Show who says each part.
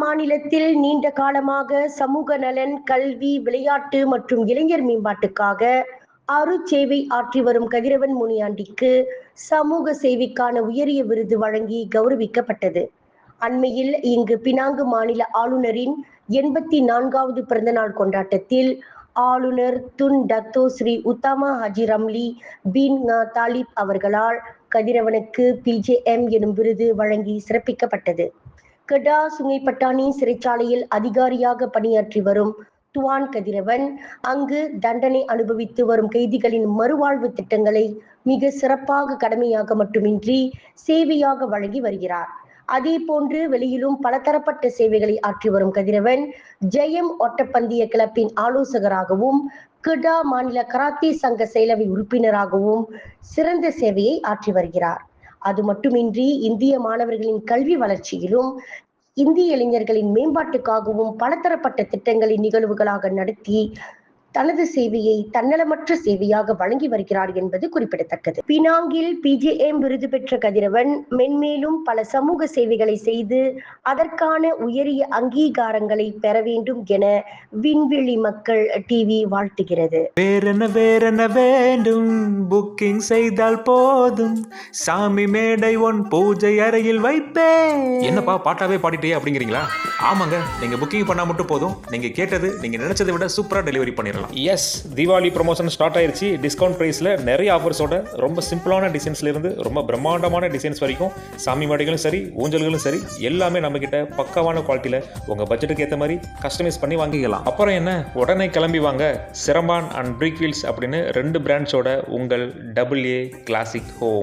Speaker 1: மாநிலத்தில் நீண்ட காலமாக சமூக நலன் கல்வி விளையாட்டு மற்றும் இளைஞர் மேம்பாட்டுக்காக அருட்சேவை ஆற்றி வரும் கதிரவன் முனியாண்டிக்கு சமூக சேவைக்கான உயரிய விருது வழங்கி கௌரவிக்கப்பட்டது. அண்மையில் இங்கு பினாங்கு மாநில ஆளுநரின் எண்பத்தி நான்காவது பிறந்தநாள் கொண்டாட்டத்தில் ஆளுநர் Tun Dato Seri Utama Haji Ramli bin Ngah Talib அவர்களால் கதிரவனுக்கு பிஜேஎம் எனும் விருது வழங்கி சிறப்பிக்கப்பட்டது. கெடா சுங்கைப்பட்டாணி சிறைச்சாலையில் அதிகாரியாக பணியாற்றி வரும் துவான் கதிரவன். அங்கு தண்டனை அனுபவித்து வரும் கைதிகளின் மறுவாழ்வு திட்டங்களை மிக சிறப்பாக கடமையாக மட்டுமின்றி சேவையாக வழங்கி வருகிறார். அதே போன்று வெளியிலும் பலதரப்பட்ட சேவைகளை ஆற்றி வரும் கதிரவன் ஜெயம் ஒட்டப்பந்தய கிளப்பின் ஆலோசகராகவும் கிடா மாநில கராத்தே சங்க செயலவை உறுப்பினராகவும் சிறந்த சேவையை ஆற்றி வருகிறார். அது மட்டுமின்றி இந்திய மாணவர்களின் கல்வி வளர்ச்சியிலும் இந்திய இளைஞர்களின் மேம்பாட்டுக்காகவும் பலதரப்பட்ட திட்டங்களை நிகழ்வுகளாக நடத்தி தனது சேவையை தன்னலமற்ற சேவையாக வழங்கி வருகிறார் என்பது குறிப்பிடத்தக்கது. பினாங்கில் பிஜேஎம் விருது பெற்ற கதிரவன் மென்மேலும் பல சமூக சேவைகளை செய்து அதற்கான உயரிய அங்கீகாரங்களை பெற வேண்டும் என விண்வெளி மக்கள் டிவி வாழ்த்துகிறது.
Speaker 2: வேறென்ன வேறென்ன வேண்டும். புக்கிங் செய்தால் போதும். சாமி மேடை ஒன் பூஜை அறையில் வைப்பேன்.
Speaker 3: என்னப்பா பாட்டாவே பாடிட்டே அப்படிங்கிறீங்களா? ஆமாங்க நீங்க புக்கிங் பண்ணா மட்டும் போதும். நீங்க கேட்டது நீங்க நினைச்சதை விட சூப்பரா டெலிவரி பண்ணிடலாம்.
Speaker 4: எஸ் தீபாவளி ப்ரொமோஷன் ஸ்டார்ட் ஆயிருச்சு. டிஸ்கவுண்ட் ப்ரைஸில் நிறைய ஆஃபர்ஸோட ரொம்ப சிம்பிளான டிசைன்ஸ்ல இருந்து ரொம்ப பிரம்மாண்டமான டிசைன்ஸ் வரைக்கும் சாமி மாடிகளும் சரி ஊஞ்சல்களும் சரி எல்லாமே நம்ம கிட்ட பக்காவான குவாலிட்டியில் உங்கள் பட்ஜெட்டுக்கு ஏற்ற மாதிரி கஸ்டமைஸ் பண்ணி வாங்கிக்கலாம். அப்புறம் என்ன? உடனே கிளம்பி வாங்க. சிரம்பான் அண்ட் பிரிக் வீல்ஸ் அப்படின்னு ரெண்டு பிராண்ட்ஸோட உங்கள் டபுள் ஏ கிளாசிக் ஹோம்